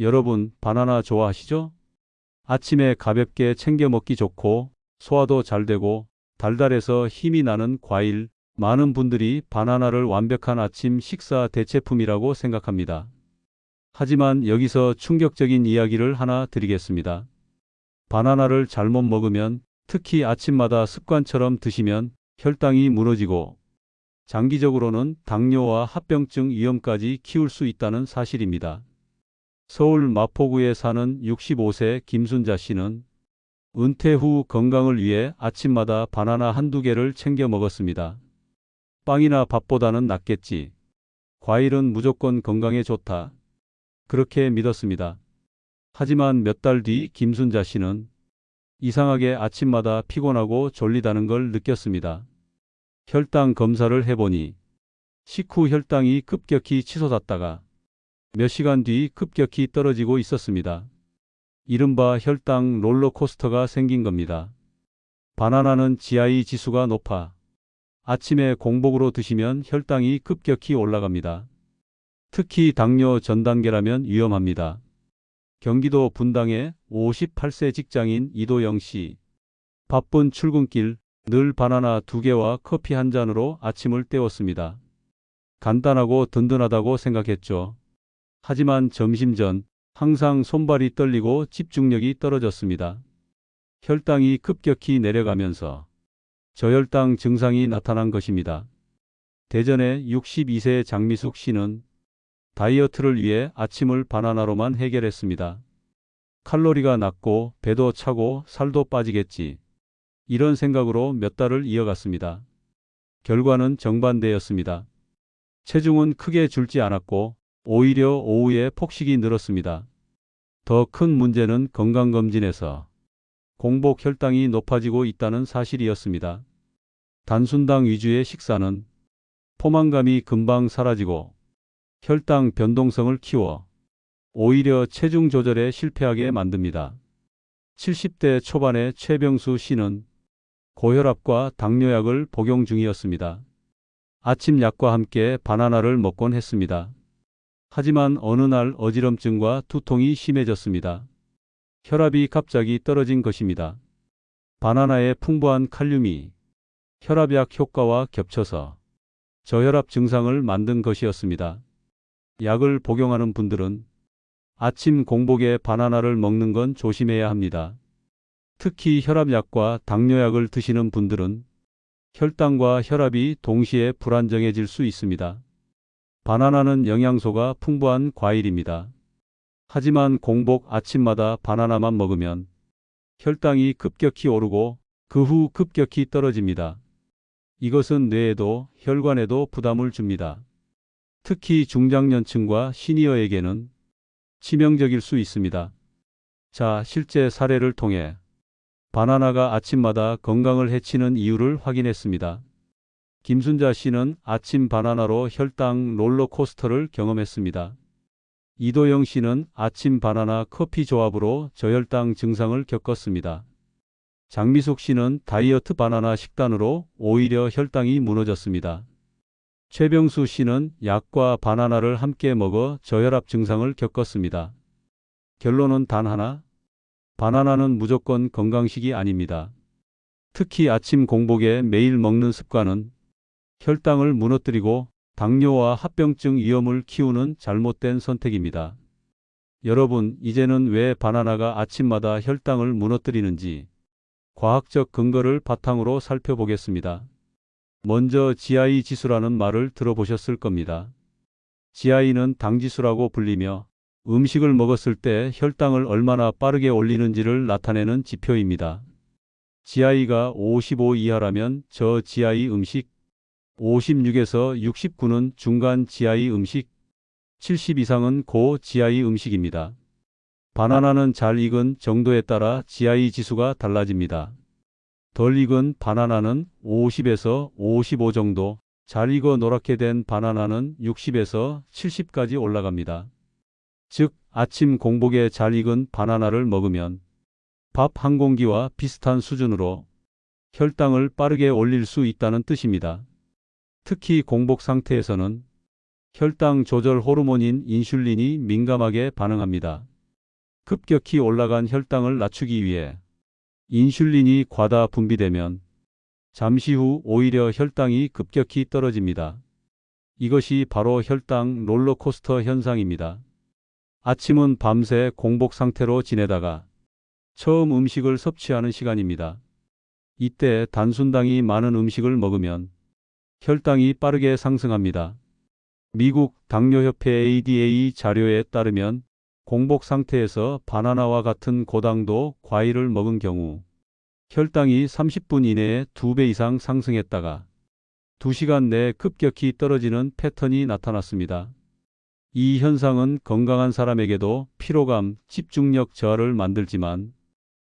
여러분, 바나나 좋아하시죠? 아침에 가볍게 챙겨 먹기 좋고, 소화도 잘 되고, 달달해서 힘이 나는 과일, 많은 분들이 바나나를 완벽한 아침 식사 대체품이라고 생각합니다. 하지만 여기서 충격적인 이야기를 하나 드리겠습니다. 바나나를 잘못 먹으면 특히 아침마다 습관처럼 드시면 혈당이 무너지고 장기적으로는 당뇨와 합병증 위험까지 키울 수 있다는 사실입니다. 서울 마포구에 사는 65세 김순자 씨는 은퇴 후 건강을 위해 아침마다 바나나 한두 개를 챙겨 먹었습니다. 빵이나 밥보다는 낫겠지. 과일은 무조건 건강에 좋다. 그렇게 믿었습니다. 하지만 몇 달 뒤 김순자 씨는 이상하게 아침마다 피곤하고 졸리다는 걸 느꼈습니다. 혈당 검사를 해보니 식후 혈당이 급격히 치솟았다가 몇 시간 뒤 급격히 떨어지고 있었습니다. 이른바 혈당 롤러코스터가 생긴 겁니다. 바나나는 GI 지수가 높아 아침에 공복으로 드시면 혈당이 급격히 올라갑니다. 특히 당뇨 전 단계라면 위험합니다. 경기도 분당의 58세 직장인 이도영 씨. 바쁜 출근길 늘 바나나 두 개와 커피 한 잔으로 아침을 때웠습니다. 간단하고 든든하다고 생각했죠. 하지만 점심 전 항상 손발이 떨리고 집중력이 떨어졌습니다. 혈당이 급격히 내려가면서 저혈당 증상이 나타난 것입니다. 대전의 62세 장미숙 씨는 다이어트를 위해 아침을 바나나로만 해결했습니다. 칼로리가 낮고 배도 차고 살도 빠지겠지. 이런 생각으로 몇 달을 이어갔습니다. 결과는 정반대였습니다. 체중은 크게 줄지 않았고 오히려 오후에 폭식이 늘었습니다. 더 큰 문제는 건강검진에서 공복 혈당이 높아지고 있다는 사실이었습니다. 단순당 위주의 식사는 포만감이 금방 사라지고 혈당 변동성을 키워 오히려 체중 조절에 실패하게 만듭니다. 70대 초반의 최병수 씨는 고혈압과 당뇨약을 복용 중이었습니다. 아침 약과 함께 바나나를 먹곤 했습니다. 하지만 어느 날 어지럼증과 두통이 심해졌습니다. 혈압이 갑자기 떨어진 것입니다. 바나나의 풍부한 칼륨이 혈압약 효과와 겹쳐서 저혈압 증상을 만든 것이었습니다. 약을 복용하는 분들은 아침 공복에 바나나를 먹는 건 조심해야 합니다. 특히 혈압약과 당뇨약을 드시는 분들은 혈당과 혈압이 동시에 불안정해질 수 있습니다. 바나나는 영양소가 풍부한 과일입니다. 하지만 공복 아침마다 바나나만 먹으면 혈당이 급격히 오르고 그 후 급격히 떨어집니다. 이것은 뇌에도 혈관에도 부담을 줍니다. 특히 중장년층과 시니어에게는 치명적일 수 있습니다. 자, 실제 사례를 통해 바나나가 아침마다 건강을 해치는 이유를 확인했습니다. 김순자 씨는 아침 바나나로 혈당 롤러코스터를 경험했습니다. 이도영 씨는 아침 바나나 커피 조합으로 저혈당 증상을 겪었습니다. 장미숙 씨는 다이어트 바나나 식단으로 오히려 혈당이 무너졌습니다. 최병수 씨는 약과 바나나를 함께 먹어 저혈압 증상을 겪었습니다. 결론은 단 하나. 바나나는 무조건 건강식이 아닙니다. 특히 아침 공복에 매일 먹는 습관은 혈당을 무너뜨리고 당뇨와 합병증 위험을 키우는 잘못된 선택입니다. 여러분, 이제는 왜 바나나가 아침마다 혈당을 무너뜨리는지 과학적 근거를 바탕으로 살펴보겠습니다. 먼저 GI 지수라는 말을 들어보셨을 겁니다. GI는 당지수라고 불리며 음식을 먹었을 때 혈당을 얼마나 빠르게 올리는지를 나타내는 지표입니다. GI가 55 이하라면 저 GI 음식, 56에서 69는 중간 GI 음식, 70 이상은 고 GI 음식입니다. 바나나는 잘 익은 정도에 따라 GI 지수가 달라집니다. 덜 익은 바나나는 50에서 55 정도, 잘 익어 노랗게 된 바나나는 60에서 70까지 올라갑니다. 즉, 아침 공복에 잘 익은 바나나를 먹으면 밥 한 공기와 비슷한 수준으로 혈당을 빠르게 올릴 수 있다는 뜻입니다. 특히 공복 상태에서는 혈당 조절 호르몬인 인슐린이 민감하게 반응합니다. 급격히 올라간 혈당을 낮추기 위해 인슐린이 과다 분비되면 잠시 후 오히려 혈당이 급격히 떨어집니다. 이것이 바로 혈당 롤러코스터 현상입니다. 아침은 밤새 공복 상태로 지내다가 처음 음식을 섭취하는 시간입니다. 이때 단순당이 많은 음식을 먹으면 혈당이 빠르게 상승합니다. 미국 당뇨협회 ADA 자료에 따르면 공복 상태에서 바나나와 같은 고당도 과일을 먹은 경우 혈당이 30분 이내에 2배 이상 상승했다가 2시간 내에 급격히 떨어지는 패턴이 나타났습니다. 이 현상은 건강한 사람에게도 피로감, 집중력 저하를 만들지만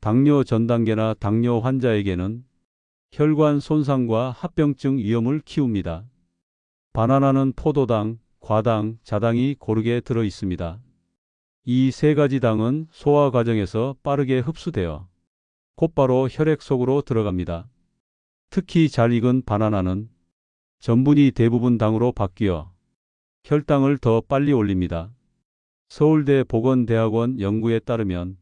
당뇨 전 단계나 당뇨 환자에게는 혈관 손상과 합병증 위험을 키웁니다. 바나나는 포도당, 과당, 자당이 고르게 들어 있습니다. 이 세 가지 당은 소화 과정에서 빠르게 흡수되어 곧바로 혈액 속으로 들어갑니다. 특히 잘 익은 바나나는 전분이 대부분 당으로 바뀌어 혈당을 더 빨리 올립니다. 서울대 보건대학원 연구에 따르면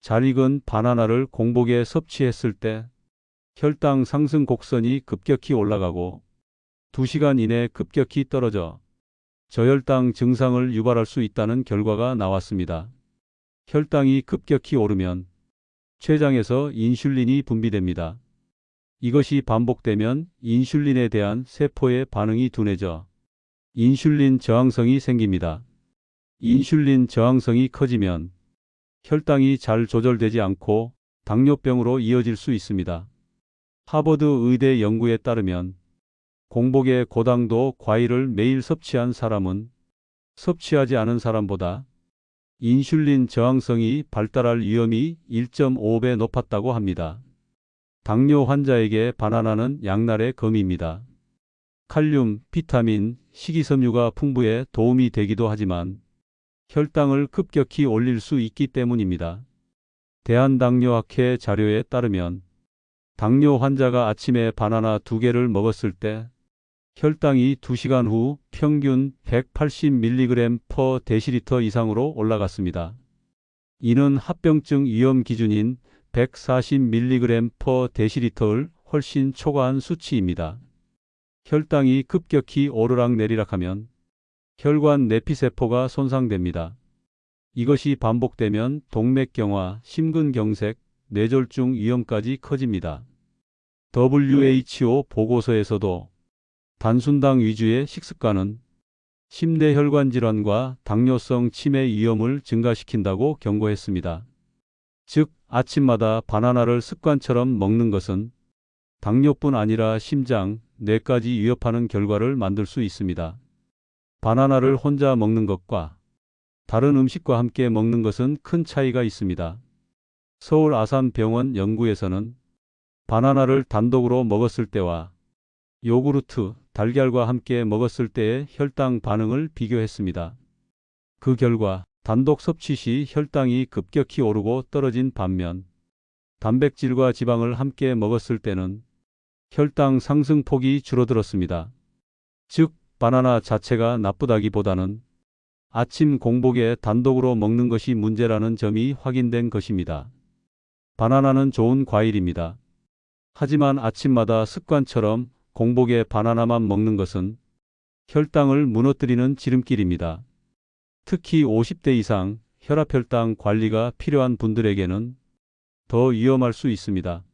잘 익은 바나나를 공복에 섭취했을 때 혈당 상승 곡선이 급격히 올라가고 2시간 이내 급격히 떨어져 저혈당 증상을 유발할 수 있다는 결과가 나왔습니다. 혈당이 급격히 오르면 췌장에서 인슐린이 분비됩니다. 이것이 반복되면 인슐린에 대한 세포의 반응이 둔해져 인슐린 저항성이 생깁니다. 인슐린 저항성이 커지면 혈당이 잘 조절되지 않고 당뇨병으로 이어질 수 있습니다. 하버드 의대 연구에 따르면 공복에 고당도 과일을 매일 섭취한 사람은 섭취하지 않은 사람보다 인슐린 저항성이 발달할 위험이 1.5배 높았다고 합니다. 당뇨 환자에게 바나나는 양날의 검입니다. 칼륨, 비타민, 식이섬유가 풍부해 도움이 되기도 하지만 혈당을 급격히 올릴 수 있기 때문입니다. 대한당뇨학회 자료에 따르면 당뇨 환자가 아침에 바나나 두 개를 먹었을 때 혈당이 2시간 후 평균 180mg per 데시리터 이상으로 올라갔습니다. 이는 합병증 위험 기준인 140mg per 데시리터를 훨씬 초과한 수치입니다. 혈당이 급격히 오르락 내리락하면 혈관 내피세포가 손상됩니다. 이것이 반복되면 동맥경화, 심근경색, 뇌졸중 위험까지 커집니다. WHO 보고서에서도 단순당 위주의 식습관은 심대 혈관 질환과 당뇨성 치매 위험을 증가시킨다고 경고했습니다. 즉, 아침마다 바나나를 습관처럼 먹는 것은 당뇨뿐 아니라 심장, 뇌까지 위협하는 결과를 만들 수 있습니다. 바나나를 혼자 먹는 것과 다른 음식과 함께 먹는 것은 큰 차이가 있습니다. 서울 아산병원 연구에서는 바나나를 단독으로 먹었을 때와 요구르트, 달걀과 함께 먹었을 때의 혈당 반응을 비교했습니다. 그 결과 단독 섭취 시 혈당이 급격히 오르고 떨어진 반면 단백질과 지방을 함께 먹었을 때는 혈당 상승폭이 줄어들었습니다. 즉, 바나나 자체가 나쁘다기보다는 아침 공복에 단독으로 먹는 것이 문제라는 점이 확인된 것입니다. 바나나는 좋은 과일입니다. 하지만 아침마다 습관처럼 공복에 바나나만 먹는 것은 혈당을 무너뜨리는 지름길입니다. 특히 50대 이상 혈압혈당 관리가 필요한 분들에게는 더 위험할 수 있습니다.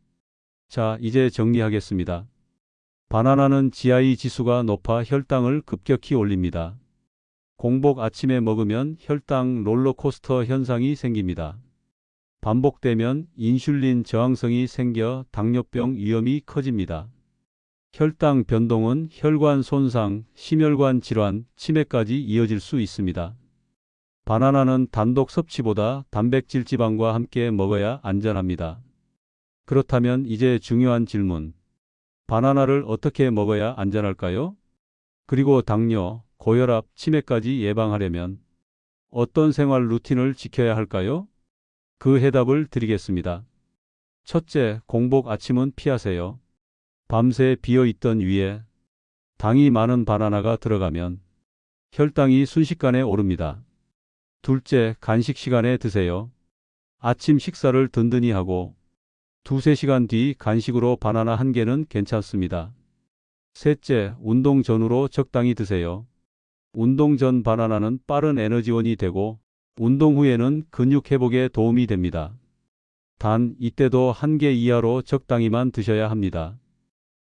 자, 이제 정리하겠습니다. 바나나는 GI 지수가 높아 혈당을 급격히 올립니다. 공복 아침에 먹으면 혈당 롤러코스터 현상이 생깁니다. 반복되면 인슐린 저항성이 생겨 당뇨병 위험이 커집니다. 혈당 변동은 혈관 손상, 심혈관 질환, 치매까지 이어질 수 있습니다. 바나나는 단독 섭취보다 단백질 지방과 함께 먹어야 안전합니다. 그렇다면 이제 중요한 질문. 바나나를 어떻게 먹어야 안전할까요? 그리고 당뇨, 고혈압, 치매까지 예방하려면 어떤 생활 루틴을 지켜야 할까요? 그 해답을 드리겠습니다. 첫째, 공복 아침은 피하세요. 밤새 비어있던 위에 당이 많은 바나나가 들어가면 혈당이 순식간에 오릅니다. 둘째, 간식 시간에 드세요. 아침 식사를 든든히 하고 두세 시간 뒤 간식으로 바나나 한 개는 괜찮습니다. 셋째, 운동 전후로 적당히 드세요. 운동 전 바나나는 빠른 에너지원이 되고 운동 후에는 근육 회복에 도움이 됩니다. 단 이때도 한 개 이하로 적당히만 드셔야 합니다.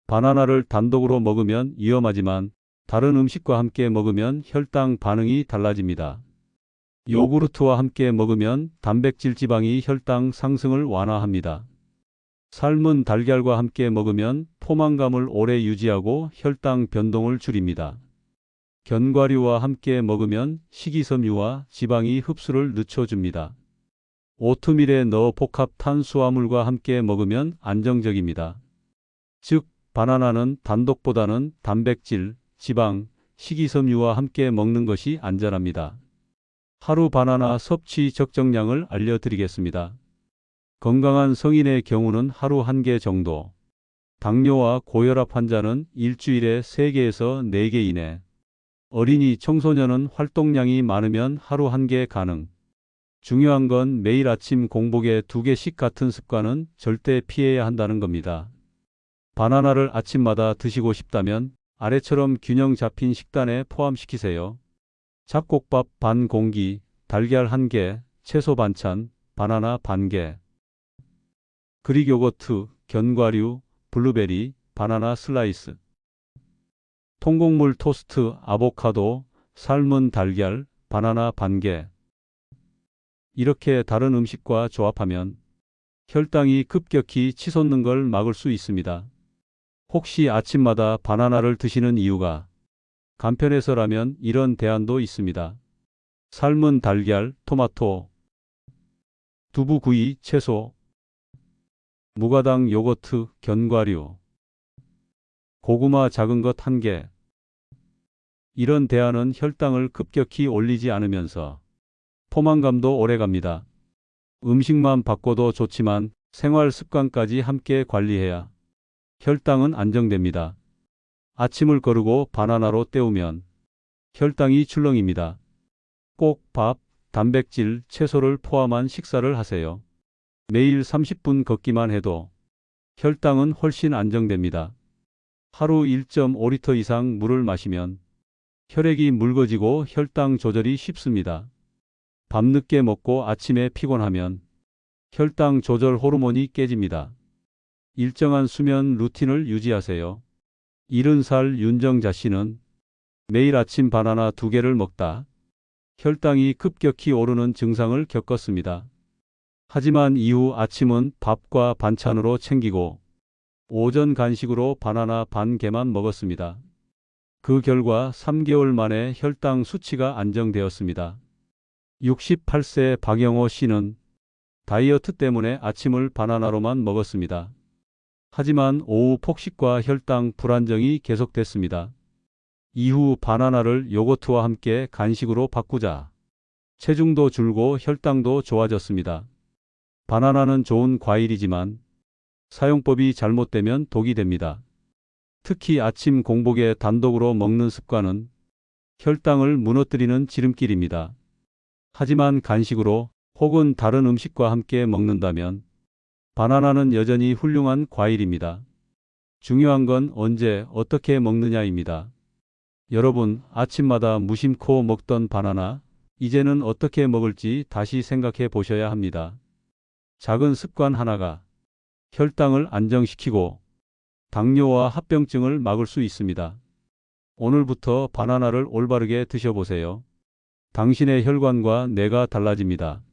바나나를 단독으로 먹으면 위험하지만 다른 음식과 함께 먹으면 혈당 반응이 달라집니다. 요구르트와 함께 먹으면 단백질 지방이 혈당 상승을 완화합니다. 삶은 달걀과 함께 먹으면 포만감을 오래 유지하고 혈당 변동을 줄입니다. 견과류와 함께 먹으면 식이섬유와 지방이 흡수를 늦춰줍니다. 오트밀에 넣어 복합 탄수화물과 함께 먹으면 안정적입니다. 즉, 바나나는 단독보다는 단백질, 지방, 식이섬유와 함께 먹는 것이 안전합니다. 하루 바나나 섭취 적정량을 알려드리겠습니다. 건강한 성인의 경우는 하루 한 개 정도, 당뇨와 고혈압 환자는 일주일에 3개에서 4개 이내, 어린이 청소년은 활동량이 많으면 하루 한 개 가능. 중요한 건 매일 아침 공복에 두 개씩 같은 습관은 절대 피해야 한다는 겁니다. 바나나를 아침마다 드시고 싶다면 아래처럼 균형 잡힌 식단에 포함시키세요. 잡곡밥 반 공기, 달걀 한 개, 채소 반찬, 바나나 반 개. 그릭 요거트, 견과류, 블루베리, 바나나 슬라이스. 통곡물 토스트, 아보카도, 삶은 달걀, 바나나 반 개. 이렇게 다른 음식과 조합하면 혈당이 급격히 치솟는 걸 막을 수 있습니다. 혹시 아침마다 바나나를 드시는 이유가 간편해서라면 이런 대안도 있습니다. 삶은 달걀, 토마토, 두부구이, 채소, 무가당 요거트, 견과류, 고구마 작은 것 한 개. 이런 대안은 혈당을 급격히 올리지 않으면서 포만감도 오래갑니다. 음식만 바꿔도 좋지만 생활 습관까지 함께 관리해야 혈당은 안정됩니다. 아침을 거르고 바나나로 때우면 혈당이 출렁입니다. 꼭 밥, 단백질, 채소를 포함한 식사를 하세요. 매일 30분 걷기만 해도 혈당은 훨씬 안정됩니다. 하루 1.5리터 이상 물을 마시면 혈액이 묽어지고 혈당 조절이 쉽습니다. 밤늦게 먹고 아침에 피곤하면 혈당 조절 호르몬이 깨집니다. 일정한 수면 루틴을 유지하세요. 70살 윤정자 씨는 매일 아침 바나나 두 개를 먹다 혈당이 급격히 오르는 증상을 겪었습니다. 하지만 이후 아침은 밥과 반찬으로 챙기고 오전 간식으로 바나나 반 개만 먹었습니다. 그 결과 3개월 만에 혈당 수치가 안정되었습니다. 68세 박영호 씨는 다이어트 때문에 아침을 바나나로만 먹었습니다. 하지만 오후 폭식과 혈당 불안정이 계속됐습니다. 이후 바나나를 요거트와 함께 간식으로 바꾸자 체중도 줄고 혈당도 좋아졌습니다. 바나나는 좋은 과일이지만 사용법이 잘못되면 독이 됩니다. 특히 아침 공복에 단독으로 먹는 습관은 혈당을 무너뜨리는 지름길입니다. 하지만 간식으로 혹은 다른 음식과 함께 먹는다면 바나나는 여전히 훌륭한 과일입니다. 중요한 건 언제 어떻게 먹느냐입니다. 여러분 아침마다 무심코 먹던 바나나 이제는 어떻게 먹을지 다시 생각해 보셔야 합니다. 작은 습관 하나가 혈당을 안정시키고 당뇨와 합병증을 막을 수 있습니다. 오늘부터 바나나를 올바르게 드셔보세요. 당신의 혈관과 뇌가 달라집니다.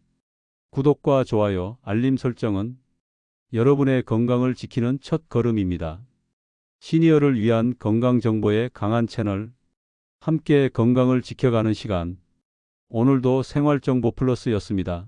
구독과 좋아요, 알림 설정은 여러분의 건강을 지키는 첫 걸음입니다. 시니어를 위한 건강 정보의 강한 채널, 함께 건강을 지켜가는 시간. 오늘도 생활정보 플러스였습니다.